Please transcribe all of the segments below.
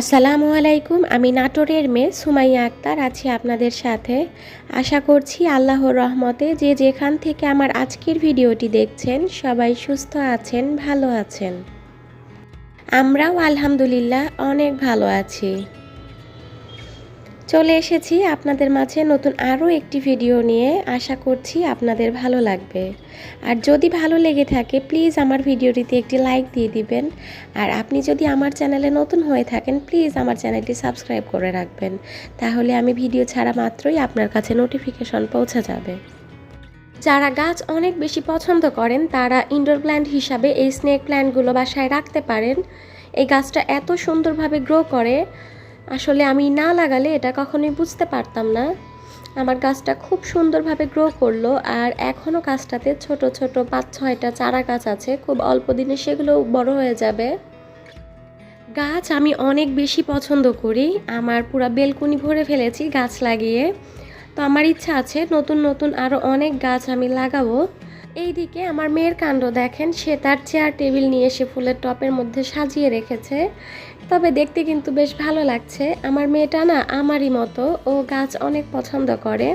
আসসালামু আলাইকুম, আমি নাটোরের মেয়ে সুমাইয়া আক্তার আছি আপনাদের সাথে। আশা করছি আল্লাহর রহমতে যে যেখান থেকে আমার আজকের ভিডিওটি দেখছেন, সবাই সুস্থ আছেন, ভালো আছেন। আমরাও আলহামদুলিল্লাহ অনেক ভালো আছি। চলে এসেছি আপনাদের মাঝে নতুন আরও একটি ভিডিও নিয়ে। আশা করছি আপনাদের ভালো লাগবে। আর যদি ভালো লেগে থাকে, প্লিজ আমার ভিডিওটিতে একটি লাইক দিয়ে দিবেন। আর আপনি যদি আমার চ্যানেলে নতুন হয়ে থাকেন, প্লিজ আমার চ্যানেলটি সাবস্ক্রাইব করে রাখবেন। তাহলে আমি ভিডিও ছাড়া মাত্রই আপনার কাছে নোটিফিকেশন পৌঁছে যাবে। যারা গাছ অনেক বেশি পছন্দ করেন, তারা ইনডোর প্ল্যান্ট হিসাবে এই স্নেক প্ল্যান্টগুলো বাসায় রাখতে পারেন। এই গাছটা এত সুন্দরভাবে গ্রো করে আসলে আমি না লাগালে এটা কখনোই বুঝতে পারতাম না। আমার গাছটা খুব সুন্দরভাবে গ্রো করল আর এখনও গাছটাতে ছোট ছোট পাঁচ, ছয়টা চারা গাছ আছে। খুব অল্প দিনে সেগুলো বড় হয়ে যাবে। গাছ আমি অনেক বেশি পছন্দ করি। আমার পুরো বেলকুনি ভরে ফেলেছি গাছ লাগিয়ে। তো আমার ইচ্ছা আছে নতুন নতুন আরও অনেক গাছ আমি লাগাবো। এইদিকে আমার মেয়ের কাণ্ড দেখেন, সে তার চেয়ার টেবিল নিয়ে এসে ফুলের টপের মধ্যে সাজিয়ে রেখেছে। তবে দেখতে কিন্তু বেশ ভালো লাগছে। আমার মেয়েটা না আমারই মতো, ও গাছ অনেক পছন্দ করে।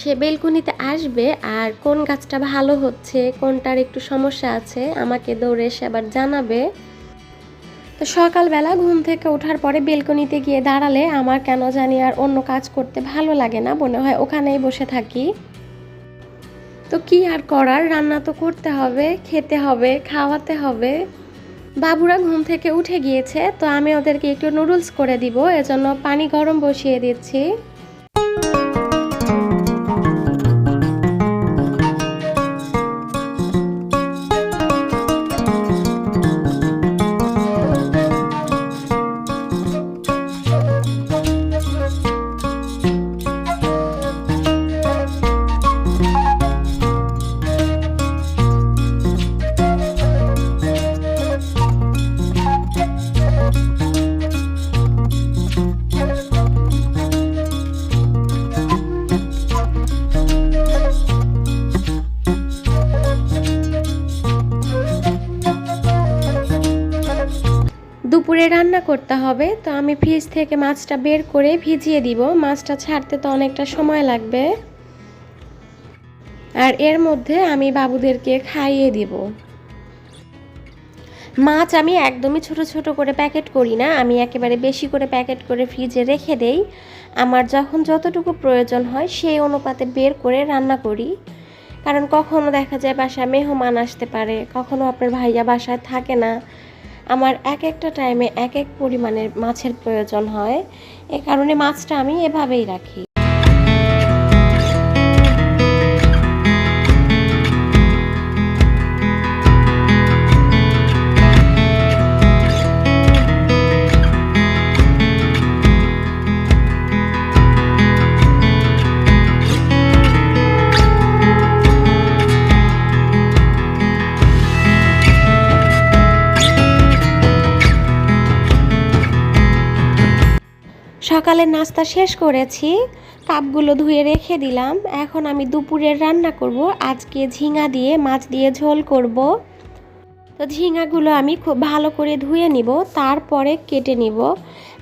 সে বেলকুনিতে আসবে আর কোন গাছটা ভালো হচ্ছে, কোনটার একটু সমস্যা আছে, আমাকে দৌড়ে এসে আবার জানাবে। তো সকালবেলা ঘুম থেকে ওঠার পরে বেলকনিতে গিয়ে দাঁড়ালে আমার কেন জানি আর অন্য কাজ করতে ভালো লাগে না, মনে হয় ওখানেই বসে থাকি। তো কি আর করার? রান্না তো করতে হবে, খেতে হবে, খাওয়াতে হবে। বাবুরা ঘুম থেকে উঠে গিয়েছে, তো আমি ওদেরকে একটু নুডলস করে দিব, এজন্য পানি গরম বসিয়ে দিচ্ছি। করতে হবে, তো আমি ফ্রিজ থেকে মাছটা বের করে ভিজিয়ে দিব। মাছটা ছাড়তে তো অনেকটা সময় লাগবে। আর এর মধ্যে আমি বাবুদেরকে খাইয়ে দিব। মাছ আমি একদমই ছোট ছোট করে প্যাকেট করি না, আমি একেবারে বেশি করে প্যাকেট করে ফ্রিজে রেখে দেই। আমার যখন যতটুকু প্রয়োজন হয় সেই অনুপাতে বের করে রান্না করি। কারণ কখনো দেখা যায় বাসায় মেহমান আসতে পারে, কখনো আপনার ভাইয়া বাসায় থাকে না। আমার এক একটা টাইমে এক এক পরিমাণের মাছের প্রয়োজন হয়। এ কারণে মাছটা আমি এভাবেই রাখি। সকালের নাস্তা শেষ করেছি, কাপগুলো ধুয়ে রেখে দিলাম। এখন আমি দুপুরের রান্না করব। আজকে ঝিঙা দিয়ে, মাছ দিয়ে ঝোল করব। তো ঝিঙাগুলো আমি খুব ভালো করে ধুয়ে নিব, তারপরে কেটে নিব।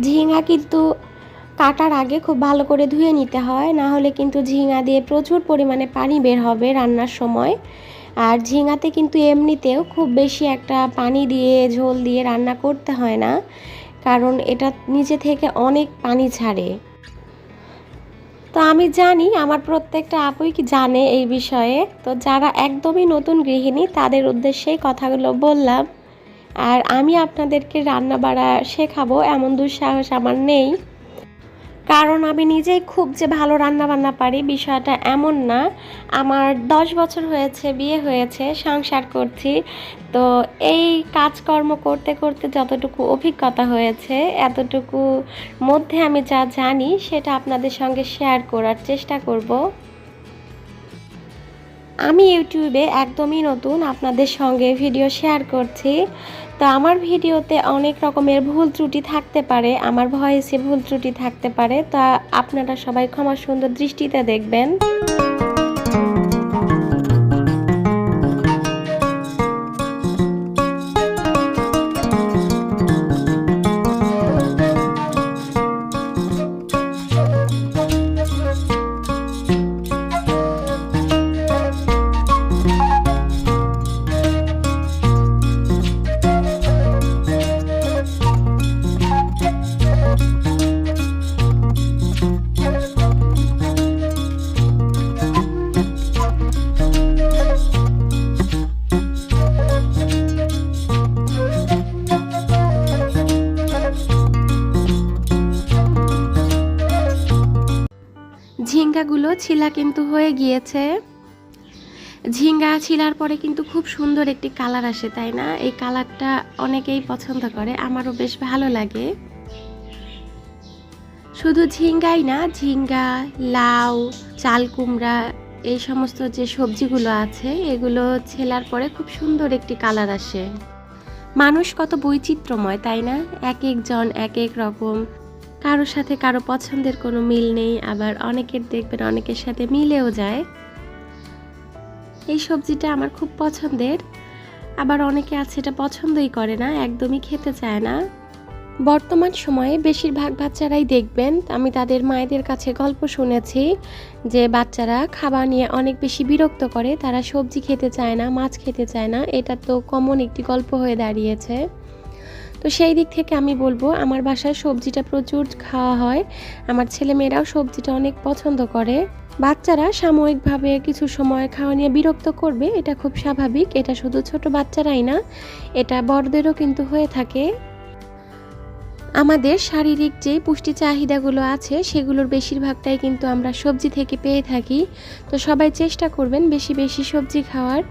ঝিঙা কিন্তু কাটার আগে খুব ভালো করে ধুয়ে নিতে হয়, না হলে কিন্তু ঝিঙা দিয়ে প্রচুর পরিমাণে পানি বের হবে রান্নার সময়। আর ঝিঙাতে কিন্তু এমনিতেও খুব বেশি একটা পানি দিয়ে, ঝোল দিয়ে রান্না করতে হয় না। কারণ এটা নিচে থেকে অনেক পানি ছাড়ে তো আমি জানি আমার প্রত্যেকটা আপুই কি জানে এই বিষয়ে। তো যারা একদমই নতুন গৃহিণী, তাদের উদ্দেশ্যেই কথাগুলো বললাম। আর আমি আপনাদেরকে রান্না বাড়া শেখাবো, এমন দুঃসাহস আমার নেই। কারণ আমি নিজেই খুব যে ভালো রান্না বান্না পারি বিষয়টা এমন না। আমার দশ বছর হয়েছে, বিয়ে হয়েছে, সংসার করছি। তো এই কাজকর্ম করতে করতে যতটুকু অভিজ্ঞতা হয়েছে এতটুকু মধ্যে আমি যা জানি সেটা আপনাদের সঙ্গে শেয়ার করার চেষ্টা করব। আমি ইউটিউবে একদমই নতুন, আপনাদের সঙ্গে ভিডিও শেয়ার করছি। তো আমার ভিডিওতে অনেক রকমের ভুল ত্রুটি থাকতে পারে, আমার ভয়েসে ভুল ত্রুটি থাকতে পারে, তা আপনারা সবাই ক্ষমা সুন্দর দৃষ্টিতে দেখবেন। ছিলা কিন্তু হয়ে গিয়েছে। ঝিঙ্গা ছিলার পরে কিন্তু খুব সুন্দর একটি কালার আসে, তাই না? এই কালারটা অনেকেই পছন্দ করে, আমারও বেশ ভালো লাগে। শুধু ঝিঙ্গাই না, ঝিঙ্গা, লাউ, চাল কুমড়া, এই সমস্ত যে সবজিগুলো আছে, এগুলো ছেলার পরে খুব সুন্দর একটি কালার আসে। মানুষ কত বৈচিত্র্যময়, তাই না? এক একজন এক এক রকম কারোর সাথে কারও পছন্দের কোনো মিল নেই, আবার অনেকের দেখবেন অনেকের সাথে মিলেও যায়। এই সবজিটা আমার খুব পছন্দের, আবার অনেকে আছে এটা পছন্দই করে না, একদমই খেতে চায় না। বর্তমান সময়ে বেশিরভাগ বাচ্চারাই দেখবেন, আমি তাদের মায়েদের কাছে গল্প শুনেছি যে বাচ্চারা খাবার নিয়ে অনেক বেশি বিরক্ত করে, তারা সবজি খেতে চায় না, মাছ খেতে চায় না, এটা তো কমন একটি গল্প হয়ে দাঁড়িয়েছে। তো সেই দিক থেকে আমি বলব, আমার বাসায় সবজিটা প্রচুর খাওয়া হয়। আমার ছেলেমেয়েরাও সবজিটা অনেক পছন্দ করে। বাচ্চারা সাময়িকভাবে কিছু সময় খাওয়া নিয়ে বিরক্ত করবে, এটা খুব স্বাভাবিক। এটা শুধু ছোট বাচ্চারাই না, এটা বড়দেরও কিন্তু হয়ে থাকে। আমাদের শারীরিক যে পুষ্টি চাহিদাগুলো আছে, সেগুলোর বেশিরভাগটাই কিন্তু আমরা সবজি থেকে পেয়ে থাকি। তো সবাই চেষ্টা করবেন বেশি বেশি সবজি খাওয়ার।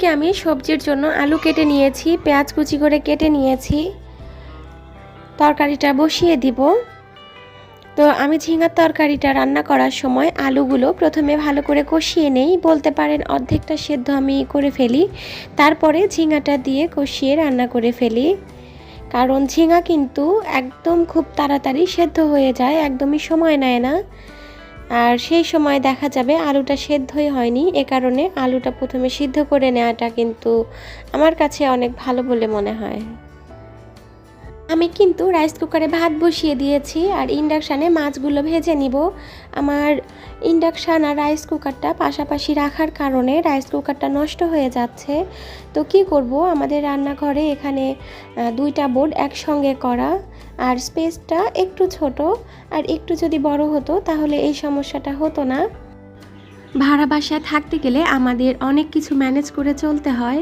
এইদিকে আমি সবজির জন্য আলু কেটে নিয়েছি, পেঁয়াজ কুচি করে কেটে নিয়েছি। তরকারিটা বসিয়ে দিব। তো আমি ঝিঙার তরকারিটা রান্না করার সময় আলুগুলো প্রথমে ভালো করে কষিয়ে নেই। বলতে পারেন অর্ধেকটা সেদ্ধ আমি করে ফেলি। তারপরে ঝিঙাটা দিয়ে কষিয়ে রান্না করে ফেলি। কারণ ঝিঙা কিন্তু একদম খুব তাড়াতাড়ি সেদ্ধ হয়ে যায়, একদমই সময় নেয় না। আর সেই সময় দেখা যাবে আলুটা সেদ্ধই হয়নি, এ কারণে আলুটা প্রথমে সিদ্ধ করে নেওয়াটা কিন্তু আমার কাছে অনেক ভালো বলে মনে হয়। আমি কিন্তু রাইস কুকারে ভাত বসিয়ে দিয়েছি আর ইন্ডাকশানে মাছগুলো ভেজে নিব। আমার ইন্ডাকশান আর রাইস কুকারটা পাশাপাশি রাখার কারণে রাইস কুকারটা নষ্ট হয়ে যাচ্ছে। তো কি করব? আমাদের রান্নাঘরে এখানে দুইটা বোর্ড একসঙ্গে করা আর স্পেসটা একটু ছোট আর একটু যদি বড় হতো তাহলে এই সমস্যাটা হতো না। ভাড়া বাসায় থাকতে গেলে আমাদের অনেক কিছু ম্যানেজ করে চলতে হয়।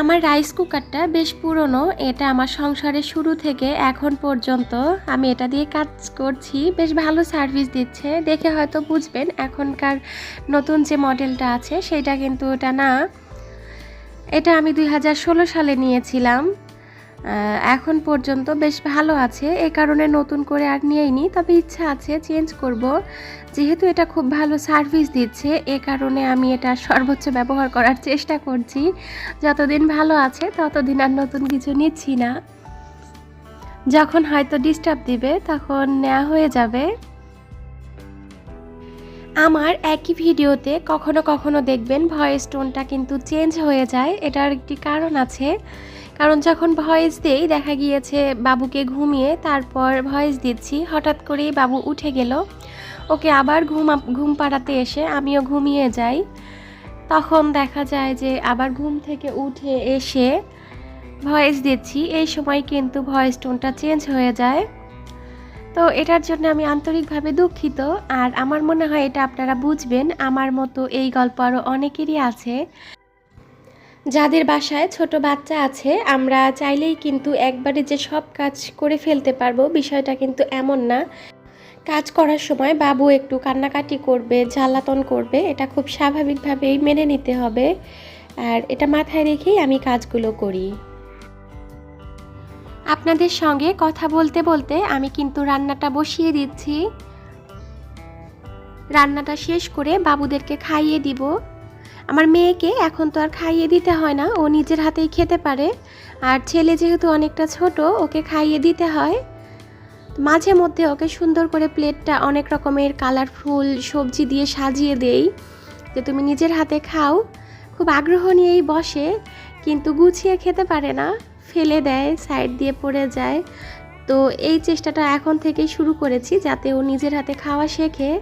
আমার রাইস কুকারটা বেশ পুরনো। এটা আমার সংসারের শুরু থেকে এখন পর্যন্ত আমি এটা দিয়ে কাজ করছি। বেশ ভালো সার্ভিস দিচ্ছে। দেখে হয়তো বুঝবেন এখনকার নতুন যে মডেলটা আছে, সেটা কিন্তু এটা না। এটা আমি দুই হাজার ষোলো সালে নিয়েছিলাম। এখন পর্যন্ত বেশ ভালো আছে। এ কারণে নতুন করে আর নিয়েইনি, তবে ইচ্ছা আছে চেঞ্জ করব। যেহেতু এটা খুব ভালো সার্ভিস দিচ্ছে, এ কারণে আমি এটা সর্বোচ্চ ব্যবহার করার চেষ্টা করছি। যতদিন ভালো আছে, ততদিন আর নতুন কিছু নিচ্ছি না। যখন হয়তো ডিস্টার্ব দিবে, তখন নেওয়া হয়ে যাবে। আমার একই ভিডিওতে কখনো কখনো দেখবেন ভয়েস টোনটা কিন্তু চেঞ্জ হয়ে যায়। এটার একটি কারণ আছে। কারণ যখন ভয়েস দেই, দেখা গিয়েছে বাবুকে ঘুমিয়ে তারপর ভয়েস দিচ্ছি, হঠাৎ করেই বাবু উঠে গেল। ওকে আবার ঘুম ঘুম পাড়াতে এসে আমিও ঘুমিয়ে যাই। তখন দেখা যায় যে আবার ঘুম থেকে উঠে এসে ভয়েস দিচ্ছি। এই সময় কিন্তু ভয়েস টোনটা চেঞ্জ হয়ে যায়। তো এটার জন্য আমি আন্তরিকভাবে দুঃখিত। আর আমার মনে হয় এটা আপনারা বুঝবেন। আমার মতো এই গল্প আরও অনেকেরই আছে। যাদের বাসায় ছোট বাচ্চা আছে, আমরা চাইলেই কিন্তু একবারে যে সব কাজ করে ফেলতে পারব, বিষয়টা কিন্তু এমন না। কাজ করার সময় বাবু একটু কান্নাকাটি করবে, জ্বালাতন করবে, এটা খুব স্বাভাবিকভাবেই মেনে নিতে হবে। আর এটা মাথায় রেখেই আমি কাজগুলো করি। আপনাদের সঙ্গে কথা বলতে বলতে আমি কিন্তু রান্নাটা বসিয়ে দিচ্ছি। রান্নাটা শেষ করে বাবুদেরকে খাইয়ে দিব। আমার মেয়েকে এখন তো আর খাইয়ে দিতে হয় না, ও নিজের হাতেই খেতে পারে। আর ছেলে যেহেতু অনেকটা ছোট, ওকে খাইয়ে দিতে হয়। মাঝে মধ্যে ওকে সুন্দর করে প্লেটটা অনেক রকমের কালারফুল সবজি দিয়ে সাজিয়ে দেই। যে তুমি নিজের হাতে খাও। খুব আগ্রহ নিয়েই বসে, কিন্তু গুছিয়ে খেতে পারে না। ফেলে দেয়, সাইড দিয়ে পড়ে যায়। তো এই চেষ্টাটা এখন থেকেই শুরু করেছি, যাতে ও নিজের হাতে খাওয়া শেখে।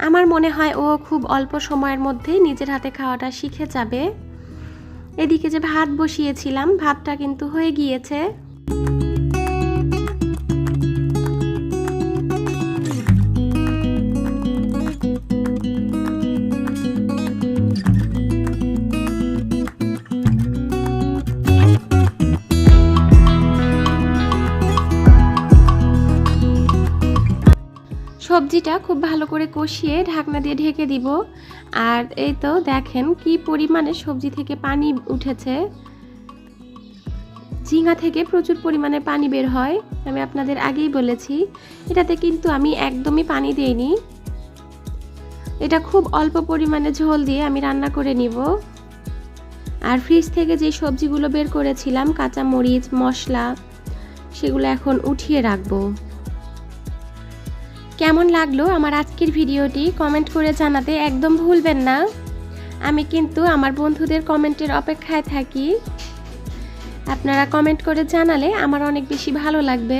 আমার মনে হয় ও খুব অল্প সময়ের মধ্যেই নিজের হাতে খাওয়াটা শিখে যাবে। এদিকে যে ভাত বসিয়েছিলাম, ভাতটা কিন্তু হয়ে গিয়েছে। সবজিটা খুব ভালো করে কষিয়ে ঢাকনা দিয়ে ঢেকে দিব। আর এই তো দেখেন কি পরিমাণে সবজি থেকে পানি উঠেছে। ঝিঙা থেকে প্রচুর পরিমাণে পানি বের হয়, আমি আপনাদের আগেই বলেছি। এটাতে কিন্তু আমি একদমই পানি দেইনি। এটা খুব অল্প পরিমাণে ঝোল দিয়ে আমি রান্না করে নিব। আর ফ্রিজ থেকে যে সবজিগুলো বের করেছিলাম কাঁচা মরিচ মশলা, সেগুলো এখন উঠিয়ে রাখব। কেমন লাগল আমার আজকের ভিডিওটি? কমেন্ট করে জানাতে একদম ভুলবেন না। আমি কিন্তু আমার বন্ধুদের কমেন্টের অপেক্ষায় থাকি। আপনারা কমেন্ট করে জানালে আমার অনেক বেশি ভালো লাগবে।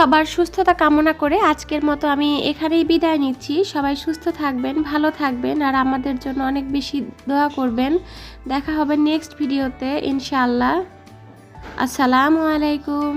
সবার সুস্থতা কামনা করে আজকের মতো আমি এখানেই বিদায় নিচ্ছি। সবাই সুস্থ থাকবেন, ভালো থাকবেন আর আমাদের জন্য অনেক বেশি দোয়া করবেন। দেখা হবে নেক্সট ভিডিওতে ইনশাআল্লাহ। আসসালামু আলাইকুম।